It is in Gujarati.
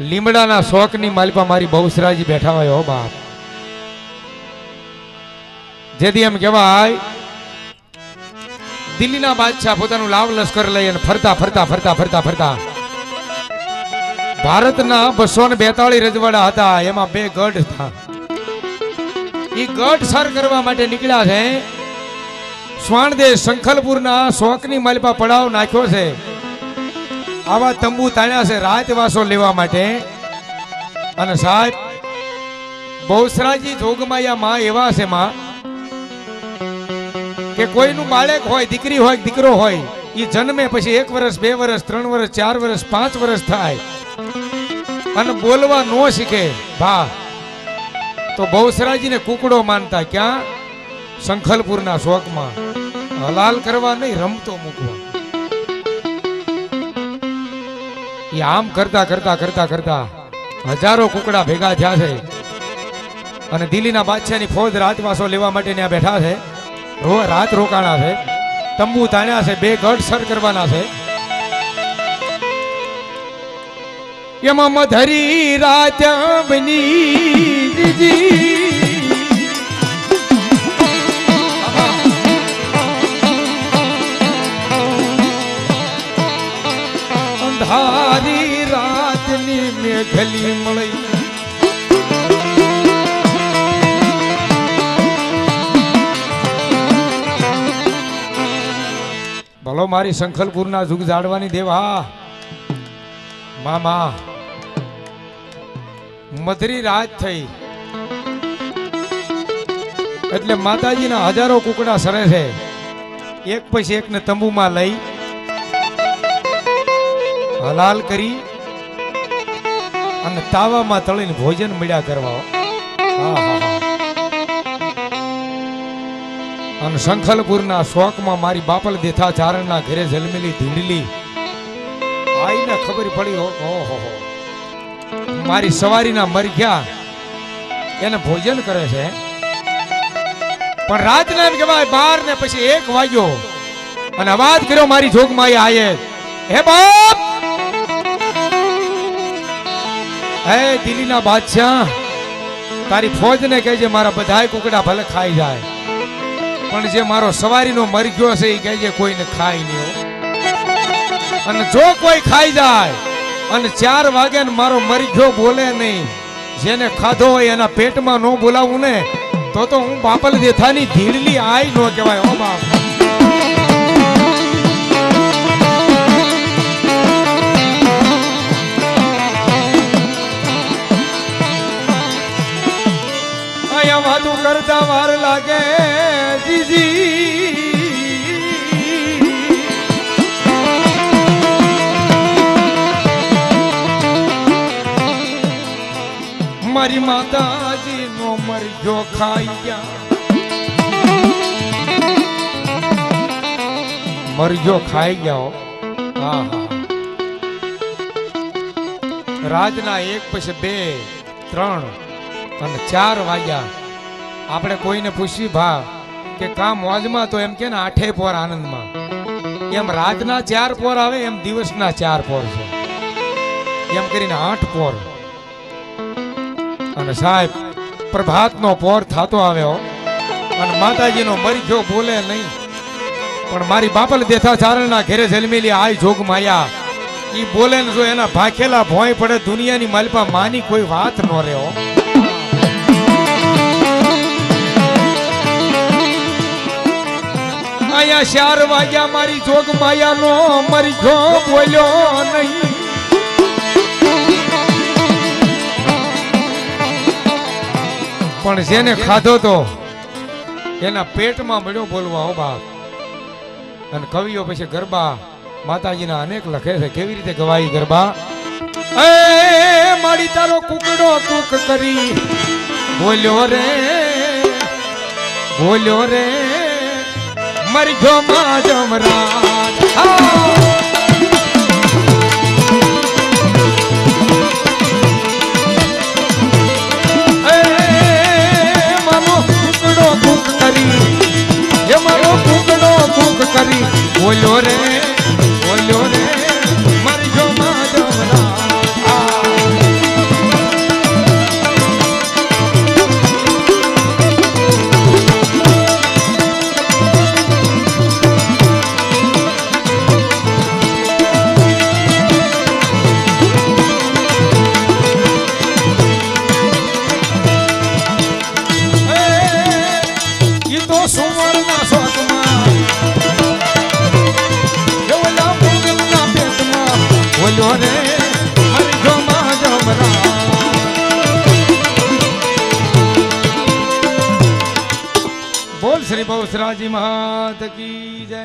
લીમડાના શોખની માલિપા મારી બહુસરાજી બેઠા હોય, હો બાપ. જેથી એમ કહેવાય, દિલ્હીના બાદશાહ પોતાનું લાવ લશ્કર લઈ અને ફરતા ફરતા ફરતા ફરતા ફરતા. ભારતના બસો ને બેતાળીસ રજવાડા હતા, એમાં બે ગઢ હતા. એ ગઢ સર કરવા માટે નીકળ્યા છે. સ્વાણદેશ શંખલપુરના શોકની માલિપા પડાવ નાખ્યો છે. આવા તંબુ તાણ્યા છે રાતવાસો લેવા માટે. અને સાહેબ, બહુસરાજી જોગમાયા માં એવા છે માં કે કોઈનું બાળક હોય, દીકરી હોય, દીકરો હોય એ જન્મે પછી એક વર્ષ બે વર્ષ ત્રણ વર્ષ ચાર વર્ષ પાંચ વર્ષ થાય. અને બોલવા નો શીખે. ભા. તો બહુસરાજીને કુકડો માનતા ક્યાં? શંખલપુરના શોકમાં. હલાલ કરવા નહીં, રમતો મૂકવા. એ આમ કરતા કરતા કરતા કરતા હજારો કુકડા ભેગા થયા છે. અને દિલ્હીના બાદશાહની ફોજ રાજવાસો લેવા માટે ત્યાં બેઠા છે. રાત રોકાણા છે. તંબુ તાણ્યા છે. બે ગઢ સર કરવાના છે. એમાં મધરી રાત અંધારી રાતની મેઘલી મળી. ભલો મારી શંખલપુરના જુગ જાડવાની દેવા. મામા, મધરી રાત થઈ. એટલે માતાજીના હજારો કુકડા સરે છે. એક પછી એકને તંબુમાં લઈ હલાલ કરી અને તાવામાં તળીને ભોજન મળ્યા કરવા અને શંખલપુરના શોકમાં મારી બાપલ દેથા ચારણના ઘરે જલમેલી ધીંડલી. આઈને ખબર પડી ઓહો મારી સવારીના મરઘ્યા એને ભોજન કરે છે. પણ રાતના કહેવાય બાર ને પછી એક વાગ્યો. અને અવાજ કર્યો, મારી જોગમાં આયે. હે બાપ હે દિલ્હીના બાદશાહ, તારી ફોજને કહેજે મારા બધાય કુકડા ભલે ખાઈ જાય. પણ જે મારો સવારીનો મરઘ્યો છે એ કહેજે કોઈને ખાઈ નહીં અને જો કોઈ ખાઈ જાય, અને ચાર વાગે મારો મરઘ્યો બોલે નહીં, જેને ખાધો હોય એના પેટમાં ન બોલાવું ને, તો તો હું બાપલ દેથાની ધીડલી આઈ ન કહેવાય ઓ બાપ. કરતા વાર લાગે જીજી. મારી માતાજી નો મરજો ખાઈ ગયા. મરજો ખાઈ ગયા હા. હા રાજના એક પછી બે, ત્રણ અને ચાર વાગ્યા આપણે કોઈને પૂછવી ભા, કે કા મોજમાં તો એમ કે ને આઠે પોર આનંદમાં. એમ રાતના ચાર પોર આવે, એમ દિવસના ચાર પોર છે. એમ કરીને આઠ પોર. અને સાહેબ, પ્રભાતનો પોર થતો આવ્યો. અને માતાજીનો મરઘ્યો બોલે નહીં. પણ મારી બાપલ દેથા ચારણના ઘેરે જન્મેલી આય જોગ માયા ઈ બોલે ને જો એના ભાખેલા ભોંય પડે, દુનિયાની માલપા માની કોઈ વાત ન રહ્યો. અહીંયા ચાર વાગ્યા, મારી જોગ માયાનો જો બોલ્યો નહીં. પણ જેને ખાધો તો એના પેટમાં મળ્યો બોલવા, હો બાપ. અને કવિઓ પછી ગરબા, માતાજીના અનેક લખે છે. કેવી રીતે ગવાઈ ગરબા? એ, મારી તારો કુકડો કુક કરી. બોલ્યો રે બોલ્યો રે. મરજો માં જમરાજ. બસરાજી મહાત કી જય.